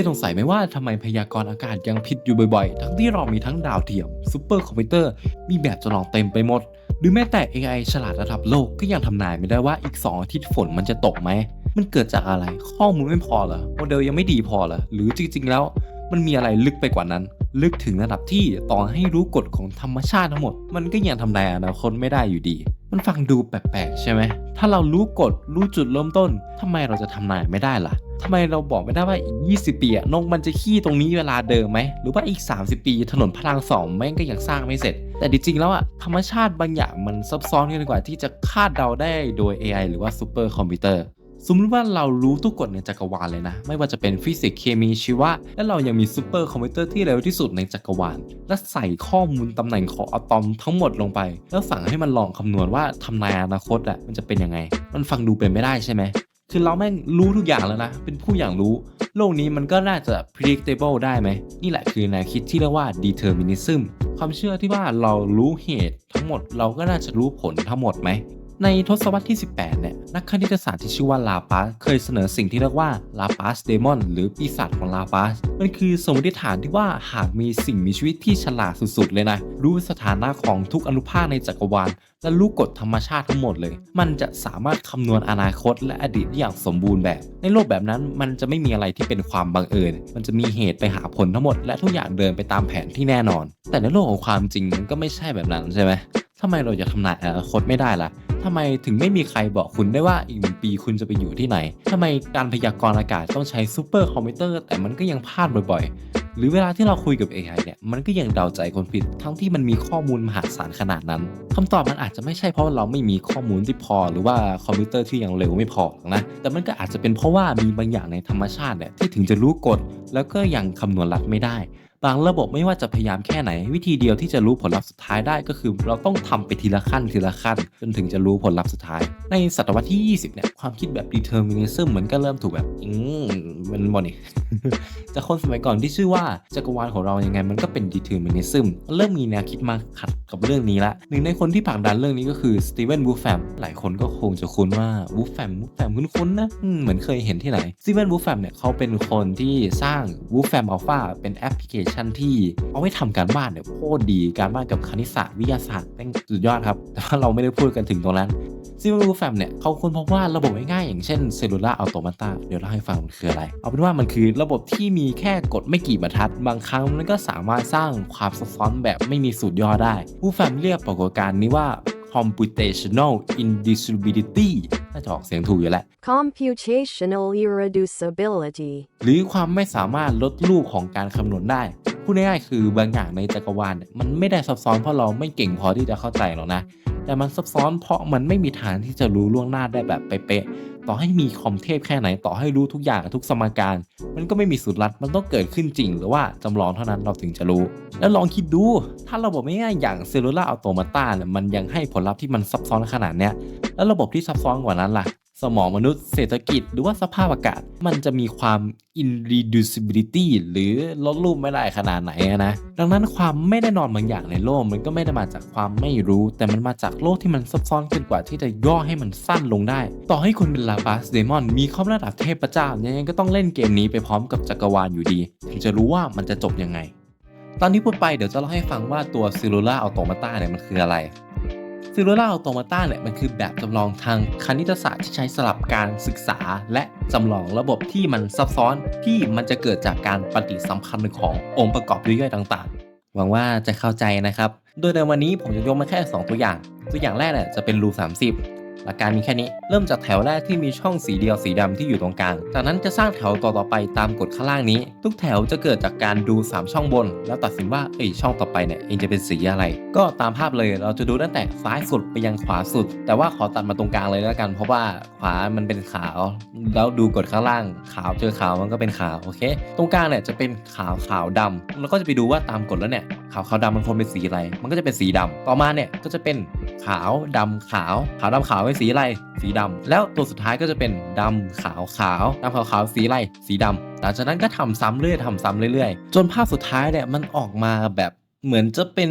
ยสงสัยไหมว่าทำไมพยากรณ์อากาศยังผิดอยู่บ่อยๆ ทั้งที่เรามีทั้งดาวเทียมซูเปอร์คอมพิวเตอร์มีแบบจำลองเต็มไปหมด หรือแม้แต่ AI ฉลาดระดับโลกก็ยังทำนายไม่ได้ว่าอีก 2 อาทิตย์ฝนมันจะตกไหม มันเกิดจากอะไร ข้อมูลไม่พอเหรอโมเดลยังไม่ดีพอเหรอหรือจริงๆ แล้ว มันมีอะไรลึกไปกว่านั้น ลึกถึงระดับที่ต่อให้รู้กฎของธรรมชาติทั้งหมด มันก็ยังทำนายอนาคตไม่ได้อยู่ดี มันฟังดูแปลกๆใช่ไหม ถ้าเรารู้กฎรู้จุดเริ่มต้นทำไมเราจะทำนายไม่ได้ล่ะทำไมเราบอกไม่ได้ว่าอีก 20 ปีนกมันจะขี้ตรงนี้เวลาเดิมไหม หรือว่าอีก 30 ปีถนนพระรามสองแม่งก็ยังสร้างไม่เสร็จ แต่จริงๆแล้วอะธรรมชาติบางอย่างมันซับซ้อนกันกว่าที่จะคาดเดาได้โดย AI หรือว่าซูเปอร์คอมพิวเตอร์ สมมติว่าเรารู้ทุกกฎในจักรวาลเลยนะ ไม่ว่าจะเป็นฟิสิกส์เคมีชีวะ และเรายังมีซูเปอร์คอมพิวเตอร์ที่เร็วที่สุดในจักรวาล และใส่ข้อมูลตำแหน่งของอะตอมทั้งหมดลงไป แล้วสั่งให้มันลองคำนวณว่าทำนายอนาคตอะมันจะเป็นยังไง มันฟังดูเป็นไม่ได้ใช่ไหมคือเราแม่งรู้ทุกอย่างแล้วนะ เป็นผู้อย่างรู้ โลกนี้มันก็น่าจะ predictable ได้ไหม นี่แหละคือแนวคิดที่เรียกว่า determinism ความเชื่อที่ว่าเรารู้เหตุทั้งหมด เราก็น่าจะรู้ผลทั้งหมดไหม ในทศวรรษที่ 18 เนี่ย นักคณิตศาสตร์ที่ชื่อว่าลาปาสเคยเสนอสิ่งที่เรียกว่าลาปาสเดมอนหรือปีศาจของลาปาส มันคือสมมติฐานที่ว่าหากมีสิ่งมีชีวิตที่ฉลาดสุดๆ เลยนะ รู้สถานะของทุกอนุภาคในจักรวาล และรู้กฎธรรมชาติทั้งหมดเลย มันจะสามารถคำนวณอนาคตและอดีตได้อย่างสมบูรณ์แบบ ในโลกแบบนั้นมันจะไม่มีอะไรที่เป็นความบังเอิญ มันจะมีเหตุไปหาผลทั้งหมด และทุกอย่างเดินไปตามแผนที่แน่นอน แต่ในโลกของความจริงมันก็ไม่ใช่แบบนั้นใช่ไหม ทำไมเราจะทำนายอนาคตไม่ได้ล่ะทำไมถึงไม่มีใครบอกคุณได้ว่าอีกหนึ่งปีคุณจะไปอยู่ที่ไหนทำไมการพยากรณ์อากาศต้องใช้ซูเปอร์คอมพิวเตอร์แต่มันก็ยังพลาดบ่อยๆ หรือเวลาที่เราคุยกับ AI เนี่ยมันก็ยังเดาใจคนผิด ทั้งที่มันมีข้อมูลมหาศาลขนาดนั้นคำตอบมันอาจจะไม่ใช่เพราะเราไม่มีข้อมูลที่พอ หรือว่าคอมพิวเตอร์ที่ยังเร็วไม่พอนะแต่มันก็อาจจะเป็นเพราะว่ามีบางอย่างในธรรมชาติเนี่ยที่ถึงจะรู้กฎแล้วก็ยังคำนวณลัดไม่ได้ บางระบบไม่ว่าจะพยายามแค่ไหน วิธีเดียวที่จะรู้ผลลัพธ์สุดท้ายได้ก็คือ เราต้องทำไปทีละขั้นทีละขั้น จนถึงจะรู้ผลลัพธ์สุดท้าย ในศตวรรษที่ 20 เนี่ยความคิดแบบ determinism เหมือนก็เริ่มถูกแบบอืมมันบอนี่จากคนสมัยก่อนที่ชื่อว่าจักรวาลของเรายังไงมันก็เป็น determinism เริ่มมีแนวคิดมาขัดกับเรื่องนี้ละหนึ่งในคนที่ผลักดันเรื่องนี้ก็คือสตีเวนวูฟแฟมหลายคนก็คงจะคุ้นว่าวูฟแฟมวูฟแฟมคุ้นๆนะเหมือนเคยเห็นที่ไหนสตีเวนวูฟแฟมเนี่ยเขาเป็นคนที่สร้างวูฟแฟมอัลฟาเป็นแอปพลิเคชันที่เอาไว้ทำการบ้านเนี่ยโคตรดีการบ้านกับคณิตศาสตร์วิทยาศาสตร์แม่งสุดยอดครับ แต่ว่าเราไม่ได้พูดกันถึงตรงนั้นซิมบูแฟมเนี่ยเขาค้นพบว่าระบบง่ายๆอย่างเช่นเซลลูล่าอัลโตมาตาเดี๋ยวเล่าให้ฟังมันคืออะไร เอาเป็นว่ามันคือระบบที่มีแค่กดไม่กี่บรรทัด บางครั้งมันก็สามารถสร้างความซับซ้อนแบบไม่มีสูตรย่อได้ ผู้แฟมเรียกปรากฏการณ์นี้ว่า computational indissolability น่าจะออกเสียงถูกอยู่แหละ Computational irreducibility. หรือความไม่สามารถลดรูปของการคำนวณได้ พูดง่ายๆคือบางอย่างในจักรวาลเนี่ยมันไม่ได้ซับซ้อนเพราะเราไม่เก่งพอที่จะเข้าใจหรอกนะ แต่มันซับซ้อนเพราะมันไม่มีทางที่จะรู้ล่วงหน้าได้แบบเป๊ะๆต่อให้มีคอมเทพแค่ไหนต่อให้รู้ทุกอย่างทุกสมการ มันก็ไม่มีสูตรลัดมันต้องเกิดขึ้นจริง หรือว่าจำลองเท่านั้นเราถึงจะรู้ แล้วลองคิดดู ถ้าระบบง่ายๆอย่างเซลลูล่าอัลโตมาตาเนี่ยมันยังให้ผลลัพธ์ที่มันซับซ้อนขนาดเนี้ยแล้วระบบที่ซับซ้อนกว่านั้นล่ะ สมองมนุษย์เศรษฐกิจหรือว่าสภาพอากาศ มันจะมีความ irreducibility หรือลดรูปไม่ได้ขนาดไหนนะ ดังนั้นความไม่แน่นอนบางอย่างในโลก มันก็ไม่ได้มาจากความไม่รู้ แต่มันมาจากโลกที่มันซับซ้อนเกินกว่าที่จะย่อให้มันสั้นลงได้ ต่อให้คุณเป็นลาบาสเดมอน มีข้อมระดับเทพเจ้ายังไงก็ต้องเล่นเกมนี้ไปพร้อมกับจักรวาลอยู่ดีถึงจะรู้ว่ามันจะจบยังไง ตอนที่พูดไปเดี๋ยวจะเล่าให้ฟังว่าตัวซิลูล่าอัลโตมาตาเนี่ยมันคืออะไร ซิลูล่าออโตมาตาเนี่ยมันคือแบบจำลองทางคณิตศาสตร์ที่ใช้สลับการศึกษา และจำลองระบบที่มันซับซ้อนที่มันจะเกิดจากการปฏิสัมพันธ์ขององค์ประกอบย่อยๆต่างๆ หวังว่าจะเข้าใจนะครับ โดยในวันนี้ผมจะยกมาแค่ 2 ตัวอย่าง ตัวอย่างแรกเนี่ยจะเป็นรู30 หลักการมีแค่นี้ เริ่มจากแถวแรกที่มีช่องสีเดียวสีดำที่อยู่ตรงกลาง จากนั้นจะสร้างแถวต่อๆไปตามกฎข้างล่างนี้ ทุกแถวจะเกิดจากการดู 3 ช่องบน แล้วตัดสินว่าเอ้ยช่องต่อไปเนี่ยเองจะเป็นสีอะไร ก็ตามภาพเลยเราจะดูตั้งแต่ซ้ายสุดไปยังขวาสุด แต่ว่าขอตัดมาตรงกลางเลยแล้วกัน เพราะว่าขวามันเป็นขาว แล้วดูกฎข้างล่าง ขาวเจอขาวมันก็เป็นขาวโอเค ตรงกลางเนี่ยจะเป็นขาวขาวดำแล้วก็จะไปดูว่าตามกฎแล้วเนี่ยขาวขาวดำมันควรเป็นสีอะไร มันก็จะเป็นสีดำต่อมาเนี่ยก็จะเป็นขาวดำขาวขาวดำขาวเป็นสีอะไร สีดำแล้วตัวสุดท้ายก็จะเป็นดำขาวขาวดำขาวขาวสีอะไร สีดำหลังจากนั้นก็ทำซ้ำเรื่อยทำซ้ำเรื่อยๆ จนภาพสุดท้ายเนี่ยมันออกมาแบบเหมือนจะเป็น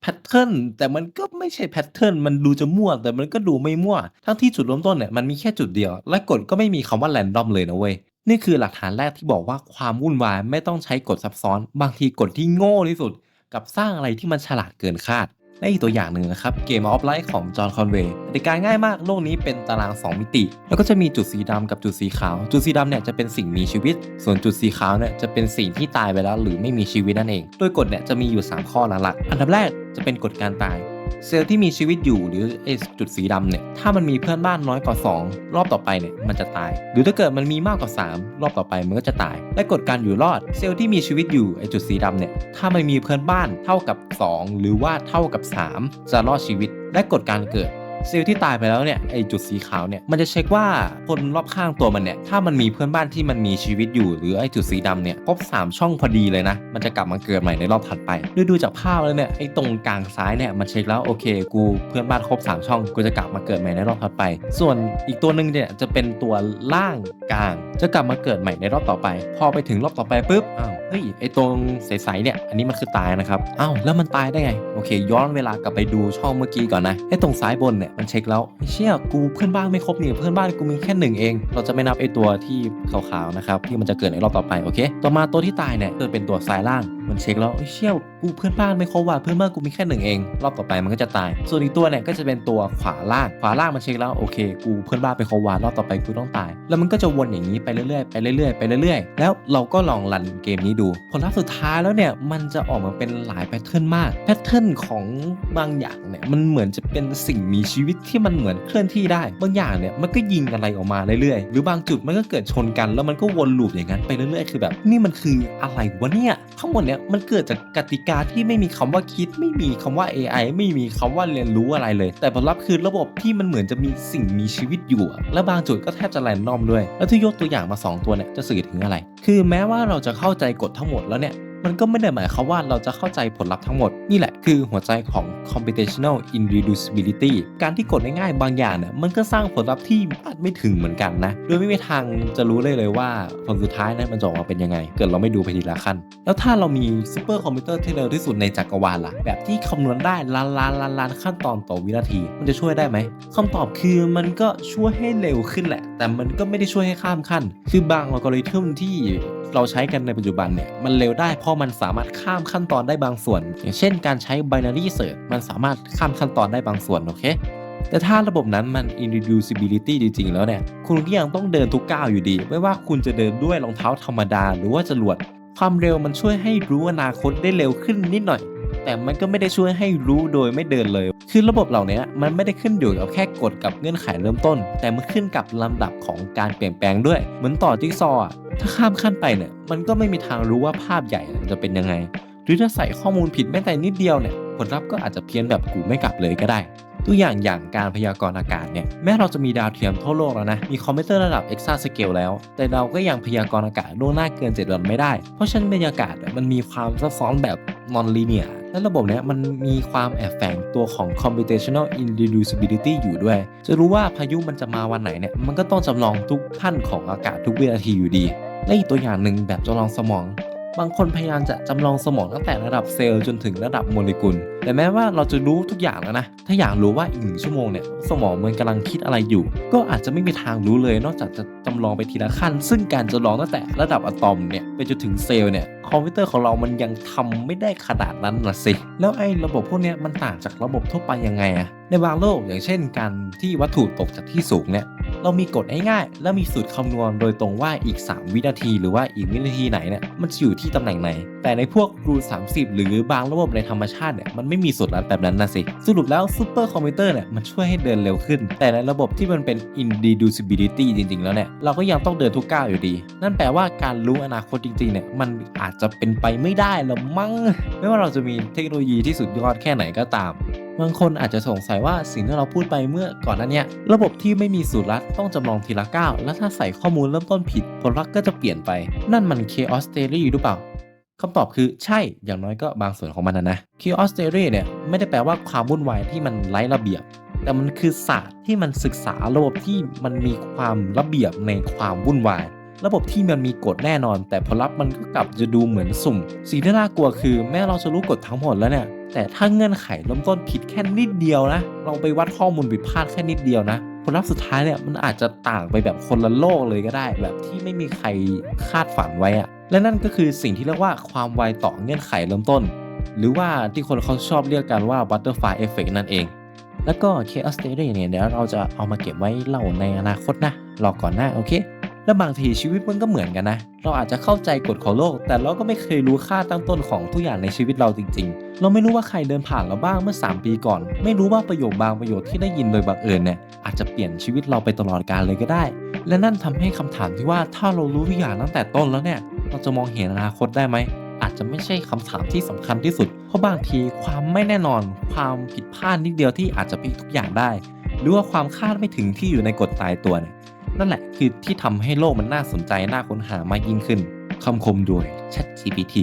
แพทเทิร์นแต่มันก็ไม่ใช่แพทเทิร์นมันดูจะมั่วแต่มันก็ดูไม่มั่ว ทั้งที่จุดเริ่มต้นเนี่ยมันมีแค่จุดเดียว และกฎก็ไม่มีคำว่าแรนดอมเลยนะเว้ยนี่คือหลักฐานแรกที่บอกว่าความวุ่นวายไม่ต้องใช้กฎซับซ้อน บางทีกฎที่โง่ที่สุด กับสร้างอะไรที่มันฉลาดเกินคาด และอีกตัวอย่างหนึ่งนะครับเกมออฟไลท์ของจอห์นคอนเวย์กติกาง่ายมากโลกนี้เป็นตาราง 2 มิติ แล้วก็จะมีจุดสีดำกับจุดสีขาว จุดสีดำเนี่ยจะเป็นสิ่งมีชีวิต ส่วนจุดสีขาวเนี่ยจะเป็นสิ่งที่ตายไปแล้วหรือไม่มีชีวิตนั่นเอง โดยกฎเนี่ยจะมีอยู่ 3 ข้อหลักๆอันดับแรกจะเป็นกฎการตาย เซลล์ที่มีชีวิตอยู่หรือไอจุดสีดำเนี่ยถ้ามันมีเพื่อนบ้านน้อยกว่า 2 รอบต่อไปเนี่ยมันจะตาย หรือถ้าเกิดมันมีมากกว่า 3 รอบต่อไปมันก็จะตาย และกฎการอยู่รอด เซลล์ที่มีชีวิตอยู่ไอจุดสีดำเนี่ยถ้ามันมีเพื่อนบ้านเท่ากับ 2 หรือว่าเท่ากับ 3 จะรอดชีวิตและกฎการเกิด ซลล์ที่ตายไปแล้วเนี่ยไอจุดสีขาวเนี่ยมันจะเช็คว่าคนรอบข้างตัวมันเนี่ยถ้ามันมีเพื่อนบ้านที่มันมีชีวิตอยู่หรือไอจุดสีดำเนี่ยครบ3ช่องพอดีเลยนะ มันจะกลับมาเกิดใหม่ในรอบถัดไปโดยดูจากภาพแล้วเนี่ยไอตรงกลางซ้ายเนี่ยมันเช็คแล้วโอเค กูเพื่อนบ้านครบ3ช่องกูจะกลับมาเกิดใหม่ในรอบถัดไป ส่วนอีกตัวหนึ่งเนี่ยจะเป็นตัวล่างกลาง จะกลับมาเกิดใหม่ในรอบต่อไป พอไปถึงรอบต่อไปปุ๊บอ้าวเฮ้ยไอตรงใสๆเนี่ยอันนี้มันคือตายนะครับอ้าวแล้วมันตายได้ไงโอเค ย้อนเวลากลับไปดูช่องเมื่อกี้ก่อนนะไอตรงซ้ายบนเนี่ยมันเช็คแล้วเชี่ยกูเพื่อนบ้านไม่ครบนี่เพื่อนบ้านกูมีแค่หนึ่งเอง เราจะไม่นับไอตัวที่ขาวๆนะครับที่มันจะเกิดในรอบต่อไปโอเค ต่อมาตัวที่ตายเนี่ยจะเป็นตัวซ้ายล่างมันเช็คแล้วเอ้เชี่ยกูเพื่อนบ้านไม่ครบว่ะเพื่อนบ้านกูมีแค่หนึ่งเองรอบต่อไปมันก็จะตาย ส่วนอีกตัวเนี่ยก็จะเป็นตัวขวาล่างขวาล่างมันเช็คแล้วโอเค กูเพื่อนบ้านไปครบว่ะรอบต่อไปกูต้องตาย แล้วมันก็จะวนอย่างนี้ไปเรื่อยๆไปเรื่อยๆไปเรื่อยๆ แล้วเราก็ลองรันเกมนี้ดู ผลลัพธ์สุดท้ายแล้วเนี่ยมันจะออกมาเป็นหลายแพทเทิร์นมากแพทเทิร์นของบางอย่างเนี่ยมันเหมือนจะเป็นสิ่งมีชีวิตที่มันเหมือนเคลื่อนที่ได้ บางอย่างเนี่ยมันก็ยิงอะไรออกมาเรื่อยๆ หรือบางจุดมันก็เกิดชนกัน แล้วมันก็วนลูปอย่างนั้นไปเรื่อยๆ คือแบบ นี่มันคืออะไรวะเนี่ยทั้งหมดเนี่ยมันเกิดจากกติกาที่ไม่มีคำว่าคิด ไม่มีคำว่า AI ไม่มีคำว่าเรียนรู้อะไรเลย แต่ผลลัพธ์คือระบบที่มันเหมือนจะมีสิ่งมีชีวิตอยู่ และบางจุดก็แทบจะแรนดอมด้วย แล้วที่ยกตัวอย่างมาสองตัวเนี่ยจะสื่อถึงอะไร คือแม้ว่าเราจะเข้าใจกฎทั้งหมดแล้วเนี่ย มันก็ไม่ได้หมายความว่าเราจะเข้าใจผลลัพธ์ทั้งหมด นี่แหละคือหัวใจของ computational irreducibility การที่กดง่ายๆบางอย่างเนี่ยมันก็สร้างผลลัพธ์ที่อาจไม่ถึงเหมือนกันนะ โดยไม่มีทางจะรู้เลยเลยว่าผลสุดท้ายนั้นมันจะออกมาเป็นยังไง เกิดเราไม่ดูไปทีละขั้น แล้วถ้าเรามีซูเปอร์คอมพิวเตอร์ที่เร็วที่สุดในจักรวาลล่ะ แบบที่คำนวณได้ล้านล้านล้านล้านขั้นตอนต่อวินาที มันจะช่วยได้ไหมคำตอบคือมันก็ช่วยให้เร็วขึ้นแหละ แต่มันก็ไม่ได้ช่วยให้ข้ามขั้น คือบางอัลกอริทึมที่ เราใช้กันในปัจจุบันเนี่ยมันเร็วได้เพราะมันสามารถข้ามขั้นตอนได้บางส่วน อย่างเช่นการใช้ binary search มันสามารถข้ามขั้นตอนได้บางส่วนโอเคแต่ถ้าระบบนั้นมัน irreducibility จริงๆ แล้วเนี่ย คุณก็ยังต้องเดินทุกก้าวอยู่ดี ไม่ว่าคุณจะเดินด้วยรองเท้าธรรมดา หรือว่าจรวด ความเร็วมันช่วยให้รู้อนาคตได้เร็วขึ้นนิดหน่อย แต่มันก็ไม่ได้ช่วยให้รู้โดยไม่เดินเลย คือระบบเหล่านี้มันไม่ได้ขึ้นอยู่กับแค่กฎกับเงื่อนไขเริ่มต้น แต่มันขึ้นกับลำดับของการเปลี่ยนแปลงด้วย เหมือนต่อจิ๊กซอว์ถ้าข้ามขั้นไปเนี่ยมันก็ไม่มีทางรู้ว่าภาพใหญ่จะเป็นยังไง หรือถ้าใส่ข้อมูลผิดแม้แต่นิดเดียวเนี่ยผลลัพธ์ก็อาจจะเพี้ยนแบบกูไม่กลับเลยก็ได้ ตัวอย่างอย่างการพยากรณ์อากาศเนี่ยแม้เราจะมีดาวเทียมทั่วโลกแล้วนะมีคอมพิวเตอร์ระดับ Exa Scale แล้ว แต่เราก็ยังพยากรณ์อากาศล่วงหน้าเกิน 7 วันไม่ได้ เพราะฉะนั้นบรรยากาศมันมีความซับซ้อนแบบ non linear และระบบเนี้ยมันมีความแอบแฝงตัวของ computational irreducibility อยู่ด้วย จะรู้ว่าพายุมันจะมาวันไหนเนี่ยมันก็ต้องจำลองทุกขั้นของอากาศทุกวินาทีอยู่ดีและอีกตัวอย่างหนึ่งแบบจำลองสมอง บางคนพยายามจะจำลองสมองตั้งแต่ระดับเซลล์จนถึงระดับโมเลกุล แต่แม้ว่าเราจะรู้ทุกอย่างแล้วนะ ถ้าอยากรู้ว่าอีกหนึ่งชั่วโมงเนี่ยสมองมันกำลังคิดอะไรอยู่ ก็อาจจะไม่มีทางรู้เลย นอกจากจะจำลองไปทีละขั้น ซึ่งการจำลองตั้งแต่ระดับอะตอมเนี่ยไปจนถึงเซลล์เนี่ย คอมพิวเตอร์ของเรามันยังทำไม่ได้ขนาดนั้นนะสิ แล้วไอ้ระบบพวกนี้มันต่างจากระบบทั่วไปยังไงอะในบางโลกอย่างเช่นการที่วัตถุตกจากที่สูงเนี่ยเรามีกฎง่ายๆ และมีสูตรคำนวณโดยตรงว่าอีก 3 วินาที หรือว่าอีกวินาทีไหนเนี่ยมันจะอยู่ที่ตำแหน่งไหน แต่ในพวกรู30 หรือบางระบบในธรรมชาติเนี่ยมันไม่มีสูตรลัดแบบนั้นนะสิ สรุปแล้วซูเปอร์คอมพิวเตอร์เนี่ยมันช่วยให้เดินเร็วขึ้น แต่ในระบบที่มันเป็น irreducibility จริงๆ แล้วเนี่ยเราก็ยังต้องเดินทุกก้าวอยู่ดี นั่นแปลว่าการรู้อนาคตจริงๆเนี่ยมันอาจจะเป็นไปไม่ได้หรอมั้ง ไม่ว่าเราจะมีเทคโนโลยีที่สุดยอดแค่ไหนก็ตาม บางคนอาจจะสงสัยว่าสิ่งที่เราพูดไปเมื่อก่อนนั้นเนี่ยระบบที่ไม่มีสูตรลัดต้องจำลองทีละก้าว แล้วถ้าใส่ข้อมูลเริ่มต้นผิดผลลัพธ์ก็จะเปลี่ยนไป นั่นมัน chaos theory หรือเปล่าคำตอบคือใช่อย่างน้อยก็บางส่วนของมันนะนะ chaos theory เนี่ยไม่ได้แปลว่าความวุ่นวายที่มันไร้ระเบียบ แต่มันคือศาสตร์ที่มันศึกษาระบบที่มันมีความระเบียบในความวุ่นวาย ระบบที่มันมีกฎแน่นอน แต่ผลลัพธ์มันก็กลับจะดูเหมือนสุ่ม สิ่งที่น่ากลัวคือแม้เราจะรู้กฎทั้งหมดแล้วเนี่ย แต่ถ้าเงื่อนไขเริ่มต้นผิดแค่นิดเดียวนะ เราไปวัดข้อมูลผิดพลาดแค่นิดเดียวนะผลลัพธ์สุดท้ายเนี่ยมันอาจจะต่างไปแบบคนละโลกเลยก็ได้ แบบที่ไม่มีใครคาดฝันไว้อะและนั่นก็คือสิ่งที่เรียกว่าความไวต่อเงื่อนไขเริ่มต้น หรือว่าที่คนเขาชอบเรียกกันว่า butterfly effect นั่นเอง แล้วก็ chaos theory เนี่ยเดี๋ยวเราจะเอามาเก็บไว้เล่าในอนาคตนะรอก่อนหน้าโอเค แล้วบางทีชีวิตมันก็เหมือนกันนะ เราอาจจะเข้าใจกฎของโลก แต่เราก็ไม่เคยรู้ค่าตั้งต้นของทุกอย่างในชีวิตเราจริง ๆ เราไม่รู้ว่าใครเดินผ่านเราบ้างเมื่อ 3 ปีก่อน ไม่รู้ว่าประโยคบางประโยคที่ได้ยินโดยบังเอิญเนี่ยอาจจะเปลี่ยนชีวิตเราไปตลอดกาลเลยก็ได้ และนั่นทำให้คำถามที่ว่าถ้าเรารู้ทุกอย่างตั้งแต่ต้นแล้วเนี่ย เราจะมองเห็นอนาคตได้ไหมอาจจะไม่ใช่คำถามที่สำคัญที่สุด เพราะบางทีความไม่แน่นอน ความผิดพลาดนิดเดียวที่อาจจะพลิกทุกอย่างได้ หรือว่าความคาดไม่ถึงที่อยู่ในกฎตายตัวเนี่ย นั่นแหละคือที่ทำให้โลกมันน่าสนใจน่าค้นหามากยิ่งขึ้นคำคมโดย ChatGPT